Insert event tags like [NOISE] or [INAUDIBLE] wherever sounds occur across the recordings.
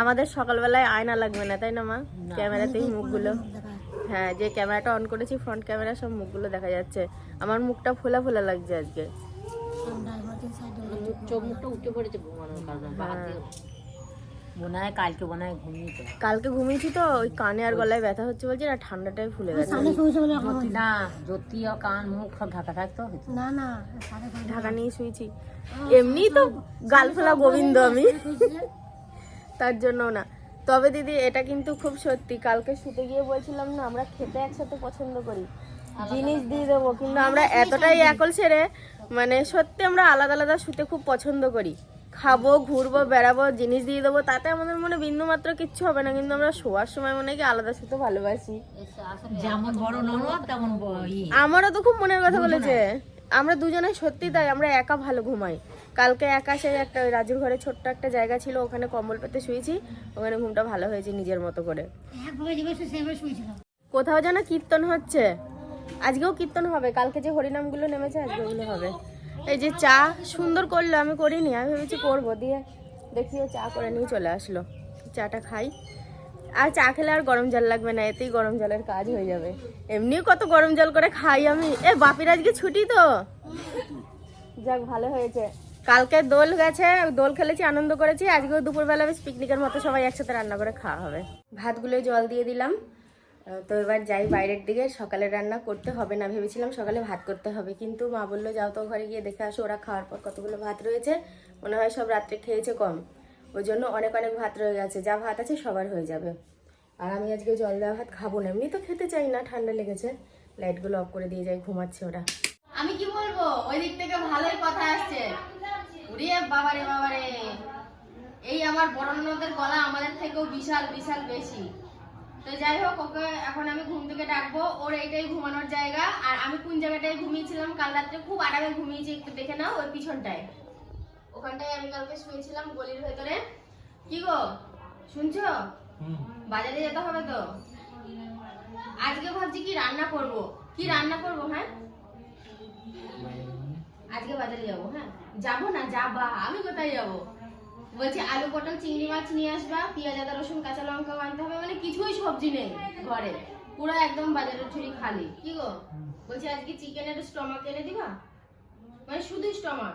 আমাদের সকালবেলায় আয়না লাগবে না তাই না মা? ক্যামেরাতেই মুখগুলো। হ্যাঁ যে ক্যামেরাটা অন করেছি ফ্রন্ট ক্যামেরা সব মুখগুলো দেখা যাচ্ছে। আমার মুখটা ফোলা ফোলা লাগছে আজকে। চোখ মুখটা উঠে পড়েছে ঘুমানোর কারণে মনে হয় কালকে মনে হয় ঘুমিয়েছে। কালকে ঘুমিয়েছি তো ওই কানে আর গলায় ব্যথা হচ্ছে বলছি না ঠান্ডাটাই ফুলে গেছে। না জ্যোতি কান মুখ সব ঢাকা থাকতো না না ঢাকা নিয়ে শুয়েছি। এমনি তো গাল ফোলা গোবিন্দ আমি। তার জন্য না। তবে দিদি এটা কিন্তু খুব সত্যি। কালকে শুতে গিয়ে বলছিলাম না আমরা খেতে একসাথে পছন্দ করি। জিনিস দিয়ে দেবো কিন্তু আমরা এতটাই একল ছেড়ে মানে সত্যি আমরা আলাদা আলাদা শুতে খুব পছন্দ করি। খাব ঘুরবো বেড়াবো জিনিস দিয়ে দেবো তাতে আমাদের মনে বিন্দু মাত্র কিচ্ছু হবে না কিন্তু আমরা শোয়ার সময় মনে হয় কি আলাদা শুতে ভালোবাসি। যেমন বড় ননদ তেমন আমারও তো খুব মনের কথা বলেছে। আমরা দুজনে সত্যি তাই আমরা একা ভালো ঘুমাই। কালকে আকাশে একটা ওই রাজুর ঘরে ছোট্ট একটা জায়গা ছিল ওখানে কম্বল পেতে শুয়েছি। ওখানে ঘুমটা ভালো হয়েছে নিজের মতো করে। শুয়েছিলাম কোথাও যেন কীর্তন হচ্ছে। আজকেও কীর্তন হবে। কালকে যে হরিনামগুলো নেমেছে আজকে ওগুলো হবে। এই যে চা সুন্দর করল আমি করিনি। আমি ভেবেছি করব। দিয়ে দেখি ও চা করে নিয়ে চলে আসলো। চাটা খাই। আর চা খেলে আর গরম জল লাগবে না। এতেই গরম জলের কাজ হয়ে যাবে। এমনিও কত গরম জল করে খাই আমি। এ বাপির আজকে ছুটি তো। যাক ভালো হয়েছে। কালকে দোল গেছে, দোল খেলেছি, আনন্দ করেছি, আজকেও দুপুরবেলা বেশ পিকনিকের মতো সবাই একসাথে রান্না করে খাওয়া হবে। ভাতগুলো জল দিয়ে দিলাম। তো এবার যাই বাইরের দিকে, সকালে রান্না করতে হবে না ভেবেছিলাম সকালে ভাত করতে হবে, কিন্তু মা বলল, যাও তো ঘরে গিয়ে দেখে আসো, ওরা খাওয়ার পর কতগুলো ভাত রয়েছে। মনে হয় সব রাত্রে খেয়েছে কম। ওই জন্য অনেক অনেক ভাত রয়ে গেছে, যা ভাত আছে সবার হয়ে যাবে। আর আমি আজকে জল দেওয়া ভাত খাব না এমনি তো খেতে চাই না, ঠান্ডা লেগেছে। লাইটগুলো অফ করে দিয়ে যাই, ঘুমাচ্ছে ওরা। আমি কি বলব? ওই দিক থেকে ভালোই কথা আসছে। উড়িয়ে বাবারে বাবারে। এই আমার বড় গলা আমাদের থেকেও বিশাল বিশাল বেশি। তো যাই হোক ওকে এখন আমি ঘুম থেকে ডাকবো। ওর এইটাই ঘুমানোর জায়গা। আর আমি কোন জায়গাটায় ঘুমিয়েছিলাম? কাল রাত্রে খুব আরামে ঘুমিয়েছি একটু দেখে নাও ওই পিছনটায়। ওখানটায় আমি কালকে শুয়েছিলাম গলির ভেতরে। কি গো? শুনছো? বাজারে যেতে হবে তো? আজকে ভাবছি কি রান্না করব। কি রান্না করব হ্যাঁ? আজকে বাজারে যাব হ্যাঁ? যাব না যাবা আমি কোথায় যাব? বলছি আলু পটল চিংড়ি মাছ নিয়ে আসবা পেঁয়াজ আদা রসুন কাঁচা লঙ্কাও আনতে হবে মানে কিছুই সবজি নেই ঘরে। পুরো একদম বাজারের ঝুড়ি খালি। কি গো? বলছি আজকে চিকেনের স্টমাক এনে দিবা? মানে শুধু স্টমাক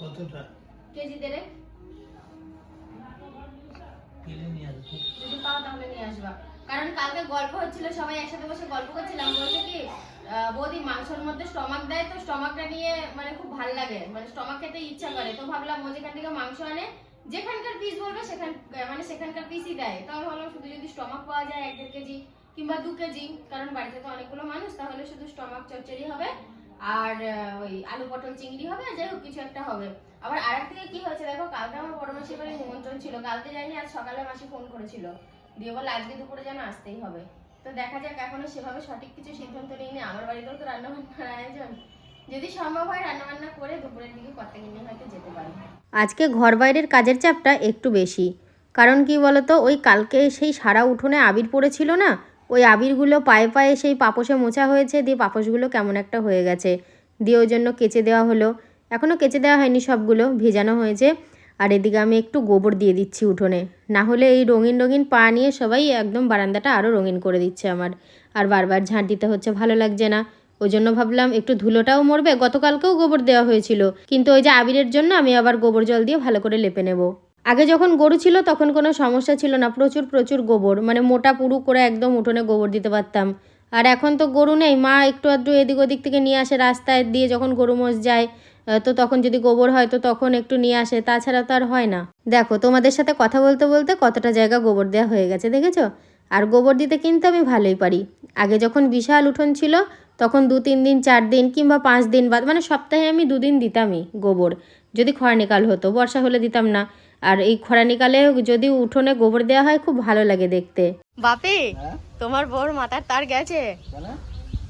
কতটা? কেজি আসব। যদি পাও তাহলে নিয়ে আসবা। কারণ কালকে গল্প হচ্ছিল সবাই একসাথে বসে গল্প করছিলাম বলছে কি বৌদি মাংসের মধ্যে স্টমাক দেয়, তো স্টমাকটা নিয়ে মানে খুব ভালো লাগে। মানে স্টমাক খেতে ইচ্ছা করে। তো ভাবলাম ও যেখান থেকে মাংস আনে। যেখানকার পিস বলবে সেখান মানে সেখানকার পিসই দেয়। তো আমি ভাবলাম শুধু যদি স্টমাক পাওয়া যায় এক দেড় কেজি কিংবা দু কেজি, কারণ বাড়িতে তো অনেকগুলো মানুষ, তাহলে শুধু স্টমাক চচ্চড়ি হবে আর ওই আলু পটল চিংড়ি হবে, যাই হোক, কিছু একটা হবে। আবার আর থেকে কি হয়েছে দেখো, কালকে আমার বড় মাসির বাড়ি নিমন্ত্রণ ছিল। কালকে যাইনি আজ সকালে মাসি ফোন করেছিল। দিয়ে বলে আজকে দুপুরে যেন আসতেই হবে। তো দেখা যাক এখনও সেভাবে সঠিক কিছু সিদ্ধান্ত নিইনি। আমার বাড়িতেও তো রান্না বান্নার আয়োজন। যদি সম্ভব হয় রান্না বান্না করে দুপুরের দিকে কর্তা কিনে হয়তো যেতে পারি আজকে ঘর বাইরের কাজের চাপটা একটু বেশি। কারণ কি বলতো, ওই কালকে সেই সারা উঠোনে আবির পড়েছিল না? ওই আবিরগুলো পায়ে পায়ে সেই পাপোশে মোছা হয়েছে, দিয়ে পাপোশগুলো কেমন একটা হয়ে গেছে। দিয়ে ওই জন্য কেচে দেওয়া হলো। এখনও কেচে দেওয়া হয়নি সবগুলো, ভেজানো হয়েছে। আর এদিকে আমি একটু গোবর দিয়ে দিচ্ছি উঠোনে। না হলে এই রঙিন রঙিন পা নিয়ে সবাই একদম বারান্দাটা আরও রঙিন করে দিচ্ছে আমার। আর বারবার ঝাঁট দিতে হচ্ছে, ভালো লাগছে না। ওই জন্য ভাবলাম একটু ধুলোটাও মরবে, গতকালকেও গোবর দেওয়া হয়েছিল। কিন্তু ওই যে আবিরের জন্য আমি আবার গোবর জল দিয়ে ভালো করে লেপে নেব। আগে যখন গরু ছিল তখন কোনো সমস্যা ছিল না, প্রচুর প্রচুর গোবর। মানে মোটা পুরু করে একদম উঠোনে গোবর দিতে পারতাম। আর এখন তো গরু নেই, মা একটু আধটু এদিক ওদিক থেকে নিয়ে আসে, রাস্তায় দিয়ে যখন গরু মোষ যায় তো তখন যদি গোবর হয় তো তখন একটু নিয়ে আসে তাছাড়া তো আর হয় না। দেখো তোমাদের সাথে কথা বলতে বলতে কতটা জায়গা গোবর দেওয়া হয়ে গেছে দেখেছ? আর গোবর দিতে কিন্তু আমি ভালোই পারি। আগে যখন বিশাল উঠোন ছিল তখন দু তিন দিন চার দিন কিংবা পাঁচ দিন বাদ মানে সপ্তাহে আমি দুদিন দিতামই গোবর। যদি খরানিকাল হতো বর্ষা হলে দিতাম না। আর এই খরানিকালে যদি উঠোনে গোবর দেওয়া হয় খুব ভালো লাগে দেখতে। বাপি তোমার বউর মাথার তার গেছে?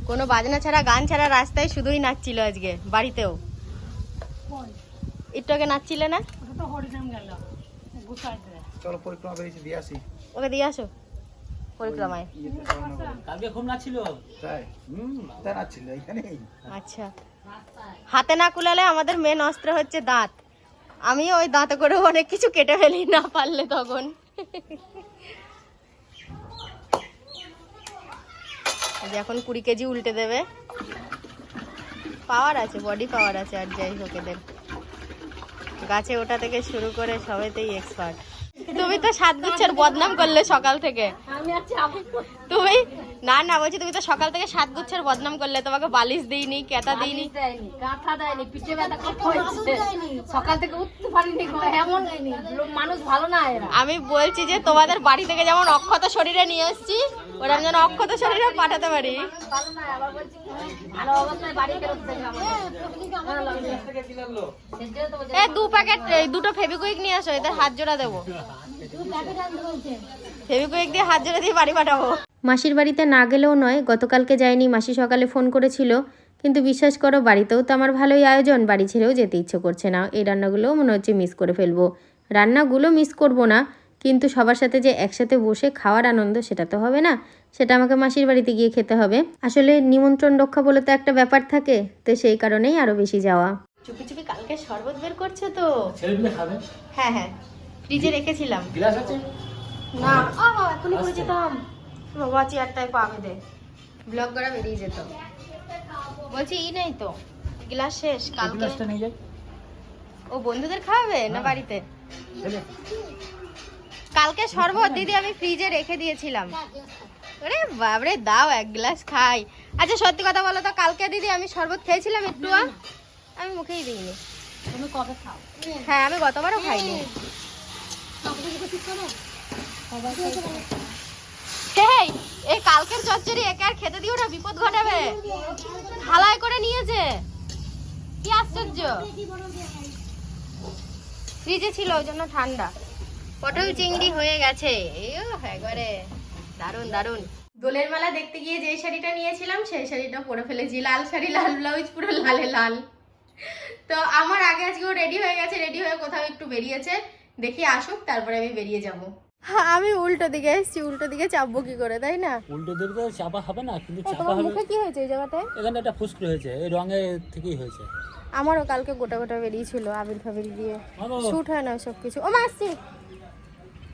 কোনো বাজনা ছাড়া গান ছাড়া রাস্তায় শুধুই নাচছিল আজকে বাড়িতেও। একটু আগে নাচছিলে না? ওটা তো হরিনাম গেল। গুছাই দেয় চলো পরিক্রমা বেরিয়েছি দিয়ে আসি। ওকে দিয়ে আসো। পরিক্রমায়। কালকে ঘুম নাচছিল? তাই? হুম জানা ছিল এখানেই। আচ্ছা। হাতে না কুলালে আমাদের মেন অস্ত্র হচ্ছে দাঁত। আমি ওই দাঁতে করে অনেক কিছু কেটে ফেলি না পারলে তখন। এখন কুড়ি কেজি উল্টে দেবে। পাওয়ার আছে বডি পাওয়ার আছে আর যাই হোক এদের। গাছে ওঠা থেকে শুরু করে সবেতেই এক্সপার্ট তুমি তো সাত গুচ্ছের বদনাম করলে সকাল থেকে। তুমি না না বলছি তুমি তো সকাল থেকে সাত গুচ্ছের বদনাম করলে তোমাকে বালিশ দিইনি কেতা দিইনি। কাঁথা দেয়নি পিঠে ব্যথা সকাল থেকে উঠতে পারিনি এমন মানুষ ভালো না এরা। আমি বলছি যে তোমাদের বাড়ি থেকে যেমন অক্ষত শরীরে নিয়ে এসেছি ওরা যেন অক্ষত শরীরে পাঠাতে পারি। দু প্যাকেট এই দুটো ফেবিকুইক নিয়ে আসো এদের হাত জোড়া দেবো। ফেবিকুইক দিয়ে হাত জোড়া দিয়ে বাড়ি পাঠাবো। মাসির বাড়িতে না গেলেও নয় গতকালকে যায়নি। মাসি সকালে ফোন করেছিল কিন্তু বিশ্বাস করো বাড়িতেও তো আমার ভালোই আয়োজন বাড়ি ছেড়েও যেতে ইচ্ছে করছে না। এই রান্নাগুলোও মনে হচ্ছে মিস করে ফেলব। রান্নাগুলো মিস করব না কিন্তু সবার সাথে যে একসাথে বসে খাওয়ার আনন্দ সেটা তো হবে না। সেটা আমাকে মাসির বাড়িতে গিয়ে খেতে হবে। আসলে নিমন্ত্রণ রক্ষা বলে তো একটা ব্যাপার থাকে তো সেই কারণেই আরও বেশি যাওয়া। চুপি চুপি কালকে শরবত বের করছে তো? হ্যাঁ হ্যাঁ। ফ্রিজে রেখেছিলাম। গ্লাস আছে? না ও এখনই করে যেতাম। বাবা চেয়ারটায় পা বেঁধে ব্লগ করা বেরিয়ে যেত। বলছি ই নেই তো। গ্লাস শেষ কালকে। ও বন্ধুদের খাওয়াবে না বাড়িতে? কালকে শরবত দিদি আমি ফ্রিজে রেখে দিয়েছিলাম। আরে বাবরে দাও এক গ্লাস খাই। আচ্ছা সত্যি কথা বলো তো কালকে দিদি আমি শরবত খেয়েছিলাম একটু আমি মুখেই দিইনি। তুমি কবে খাও? হ্যাঁ আমি গতবারও খাইনি। হেই, এই কালকের চচ্চড়ি একে আর খেতে দিও না বিপদ ঘটাবে। হালায় করে নিয়েছে। কি আশ্চর্য। ফ্রিজে ছিল ওই জন্য ঠান্ডা। পটল চিংড়ি হয়ে গেছে। একবারে দারুণ দারুণ দোলের মেলা দেখতে গিয়ে যে শাড়িটা নিয়েছিলাম সেই শাড়িটা পরে ফেলেছি। লাল শাড়ি লাল ব্লাউজ পুরো লালে লাল। তো আমার আগে আজকেও রেডি হয়ে গেছে রেডি হয়ে কোথাও একটু বেরিয়েছে। দেখি আসুক তারপরে আমি বেরিয়ে যাব। আমি উল্টো দিকে এসেছি উল্টো দিকে চাপবো কি করে তাই না? উল্টো দিকে তো চাপা হবে না কিন্তু চাপা হবে মুখে কি হয়েছে এই জায়গাটায় এখানে একটা ফুসকুড়ি হয়েছে এই রঙে থেকেই হয়েছে। আমারও কালকে গোটা গোটা বেরিয়েছিল আবির ফাবির দিয়ে শুট হয় না সব কিছু। ও মা আসছি।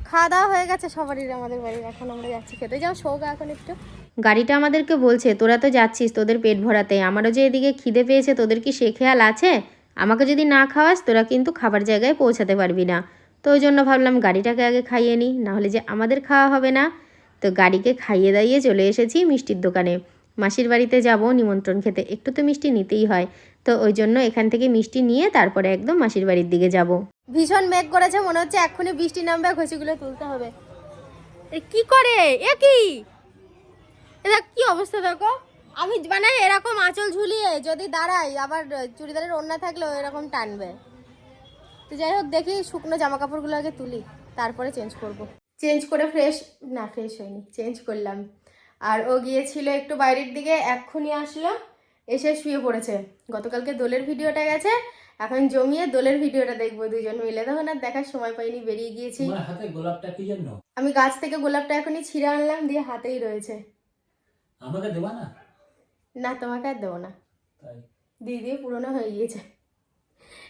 খাওয়া দাওয়া হয়ে গেছে সবারই আমাদের বাড়ির। এখন আমরা যাচ্ছি খেতে। যাও শোক এখন একটু। গাড়িটা আমাদেরকে বলছে তোরা তো যাচ্ছিস তোদের পেট ভরাতে। আমারও যে এদিকে খিদে পেয়েছে তোদের কি সে খেয়াল আছে? আমাকে যদি না খাওয়াস তোরা কিন্তু খাবার জায়গায় পৌঁছাতে পারবি না। তো ওই জন্য ভাবলাম গাড়িটাকে আগে খাইয়ে নিই, নাহলে যে আমাদের খাওয়া হবে না। তো গাড়িকে খাইয়ে দাইয়ে চলে এসেছি মিষ্টির দোকানে। মাসির বাড়িতে যাব, নিমন্ত্রণ খেতে। একটু তো মিষ্টি নিতেই হয়। তো ওই জন্য এখান থেকে মিষ্টি নিয়ে তারপরে একদম মাসির বাড়ির দিকে যাব। ভীষণ মেঘ করেছে, মনে হচ্ছে এক্ষুনি বৃষ্টি নামবে, ঘষিগুলো তুলতে হবে। কি করে? এ কি? এটা কি অবস্থা দেখো। আমি মানে এরকম আঁচল ঝুলিয়ে যদি দাঁড়াই, আবার চুড়িদারের ওড়না থাকলেও এরকম টানবে। তো যাই হোক দেখি শুকনো জামা কাপড়গুলো আগে তুলি তারপরে চেঞ্জ করব। চেঞ্জ করে ফ্রেশ না ফ্রেশ হয়নি চেঞ্জ করলাম। আর ও গিয়েছিল একটু বাইরের দিকে এক্ষুনি আসলো এসে শুয়ে পড়েছে। গতকালকে দোলের ভিডিওটা গেছে এখন জমিয়ে দোলের ভিডিওটা দেখব দুজন মিলে। তখন আর দেখার সময় পাইনি বেরিয়ে গিয়েছি। হাতে গোলাপটা কি জন্য? আমি গাছ থেকে গোলাপটা এখনই ছিঁড়ে আনলাম দিয়ে হাতেই রয়েছে। আমাকে দেবা না? না তোমাকে আর দেবো না। দিয়ে পুরনো হয়ে গিয়েছে।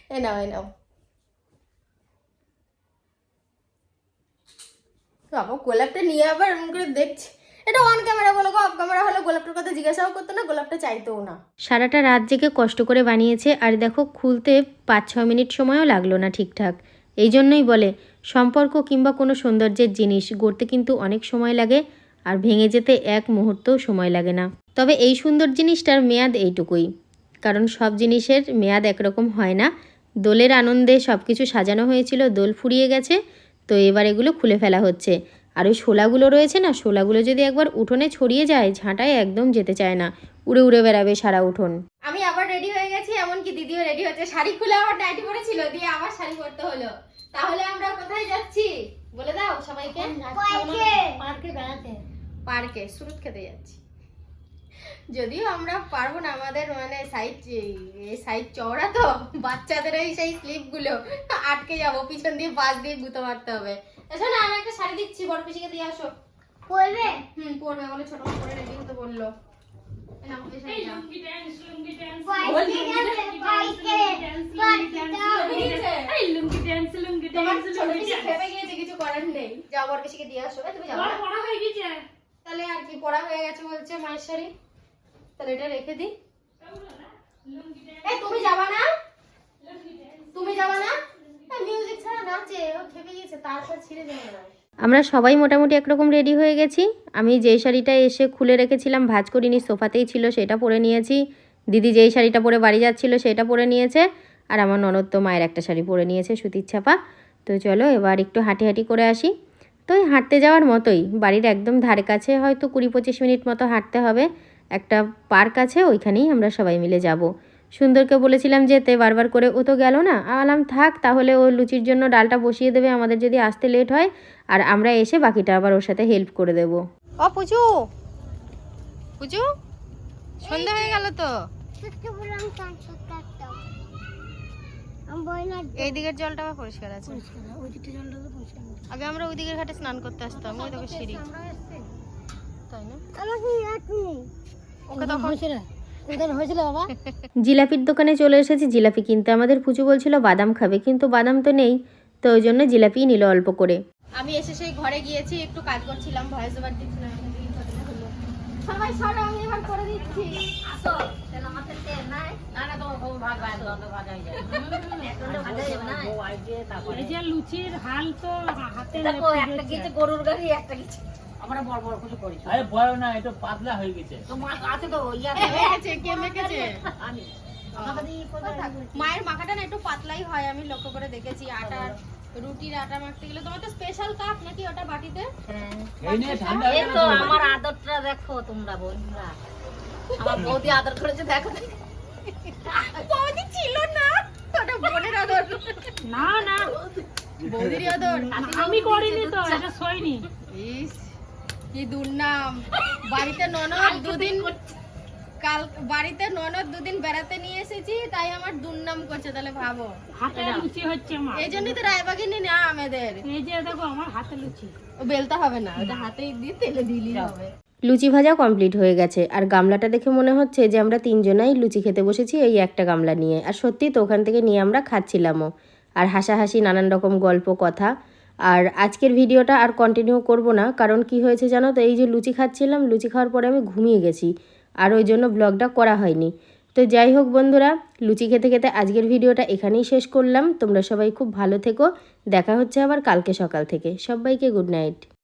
এ নাও এ নাও। গোলাপটা নিয়ে আবার এমন করে দেখছি। এটা অন ক্যামেরা বলো অফ ক্যামেরা হলে গোলাপটার কথা জিজ্ঞাসাও করতো না, গোলাপটা চাইতেও না। সারাটা রাত জেগে কষ্ট করে বানিয়েছে, আর দেখো খুলতে পাঁচ ছ মিনিট সময়ও লাগল না ঠিকঠাক। এই জন্যই বলে, সম্পর্ক কিংবা কোনো সৌন্দর্যের জিনিস গড়তে কিন্তু অনেক সময় লাগে, আর ভেঙে যেতে এক মুহূর্তও সময় লাগে না। তবে এই সুন্দর জিনিসটার মেয়াদ এইটুকুই। কারণ সব জিনিসের মেয়াদ একরকম হয় না। দোলের আনন্দে সব কিছু সাজানো হয়েছিল, দোল ফুরিয়ে গেছে তো এবার এগুলো খুলে ফেলা হচ্ছে। আর ওই শোলাগুলো রয়েছে না শোলাগুলো যদি একবার উঠোনে ছড়িয়ে যায় ঝাঁটায় একদম যেতে চায় না। উড়ে উড়ে বেড়াবে সারা উঠোন। আমি আবার রেডি হয়ে গেছি এমনকি দিদিও রেডি হচ্ছে। শাড়ি খুলে আবার নাইটি পরেছিল দিয়ে আবার শাড়ি পরতে হলো। তাহলে আমরা কোথায় যাচ্ছি? বলে দাও সবাইকে। পার্কে বেড়াতে। পার্কে সুরত খেতে যাচ্ছি। যদিও আমরা পারব না আমাদের মানে সাইড এই সাইড চওড়া তো বাচ্চাদের ওই সেই স্লিপগুলো আটকে যাব পিছন দিয়ে বাস দিয়ে গুঁতো মারতে হবে। এসো না আমি একটা শাড়ি দিচ্ছি বড় পিসিকে দিয়ে আসো। পড়বে হুম পরবে বলে ছোট করে রেডি হতে বলল। কিছু করার নেই। দিয়ে আসো তুমি তাহলে আর কি পড়া হয়ে গেছে বলছে মায়ের শাড়ি। তাহলে এটা রেখে দিই। তুমি যাবা না? তুমি যাবা না? আমরা সবাই মোটামুটি একরকম রেডি হয়ে গেছি। আমি যেই শাড়িটা এসে খুলে রেখেছিলাম, ভাজ করিনি, সোফাতেই ছিল, সেটা পরে নিয়েছি। দিদি যেই শাড়িটা পরে বাড়ি যাচ্ছিল, সেটা পরে নিয়েছে। আর আমার ননদ তো মায়ের একটা শাড়ি পরে নিয়েছে, সুতির ছাপা। তো চলো, এবার একটু হাঁটি হাঁটি করে আসি। তো হাঁটতে যাওয়ার মতোই, বাড়ির একদম ধারে কাছে হয়তো কুড়ি পঁচিশ মিনিট মতো হাঁটতে হবে। একটা পার্ক আছে ওইখানেই আমরা সবাই মিলে যাব। সুন্দরকে বলেছিলাম যেতে বারবার করে ও তো গেল না। আলাম থাক তাহলে ও লুচির জন্য ডালটা বসিয়ে দেবে আমাদের যদি আসতে লেট হয় আর আমরা এসে বাকিটা আবার ওর সাথে হেল্প করে দেব। ও পুজু পুজু সন্ধ্যা হয়ে গেল তো? এই দিকের জলটা আবার পরিষ্কার আছে। আগে আমরা ওই দিকের ঘাটে স্নান করতে আসতাম ওই দেখো সিঁড়ি। তাই না? ওকে তখন [LAUGHS] জিলাপির দোকানে চলে এসেছি জিলাপি কিনতে। আমাদের পুচু বলছিল বাদাম খাবে কিন্তু বাদাম তো নেই তো ওই জন্য জিলাপিই নিল অল্প করে। আমি এসে সেই ঘরে গিয়েছি একটু কাজ করছিলাম ভয়েস ওভার দিচ্ছিলাম। সবাই সরো আমি এবার করে দিচ্ছি। আসো। তেল আমাদের তেল নাই? না না তোমার ভাগ ভাগ দণ্ড ভাগ হয়ে যায় ভাজা যাবে না। এই যে লুচির হাল তো হাতে দেখো একটা গেছে গরুর গাড়ি একটা গেছে। আমরা বড় বড় করে করি আরে বড় না এটা পাতলা হয়ে গেছে। তো মা আছে তো ইয়া মেখেছে কে মেখেছে? আমি। মায়ের মাখাটা না একটু পাতলাই হয় আমি লক্ষ্য করে দেখেছি। আটার রুটির আটা মাখতে গেলে তোমার তো স্পেশাল কাপ নাকি ওটা বাটিতে? এই ঠান্ডা এই তো আমার আদরটা দেখো তোমরা বন্ধুরা। আমার বৌদি আদর করেছে দেখো। বৌদি ছিল না? ওটা বোনের আদর। না না। বৌদির আদর। আমি করিনি তো এটা সইনি। ইস। কি দুর্নাম? বাড়িতে ননদ দুদিন কাল বাড়িতে ননদ দুদিন বেড়াতে নিয়ে এসেছি তাই আমার দুর্নাম করছে তাহলে ভাবো। হাতে লুচি হচ্ছে আমার এই জন্যই তো রায়বাগিনী না আমাদের এই যে দেখো আমার হাতে লুচি। ও বেলতে হবে না ওটা হাতেই দিয়ে তেলে দিলেই হবে। লুচি ভাজা কমপ্লিট হয়ে গেছে আর গামলাটা দেখে মনে হচ্ছে যে আমরা তিনজনাই লুচি খেতে বসেছি এই একটা গামলা নিয়ে। আর সত্যি তো ওখান থেকে নিয়ে আমরা খাচ্ছিলামও। আর হাসাহাসি নানান রকম গল্প কথা। আর আজকের ভিডিওটা আর কন্টিনিউ করব না, কারণ কি হয়েছে জানো তো? এই যে লুচি খাচ্ছিলাম, লুচি খাওয়ার পরে আমি ঘুমিয়ে গেছি আর ওই জন্য ব্লগটা করা হয়নি। তো যাই হোক বন্ধুরা, লুচি খেতে খেতে আজকের ভিডিওটা এখানেই শেষ করলাম। তোমরা সবাই খুব ভালো থেকো, দেখা হচ্ছে আবার কালকে সকাল থেকে। সবাইকে গুড নাইট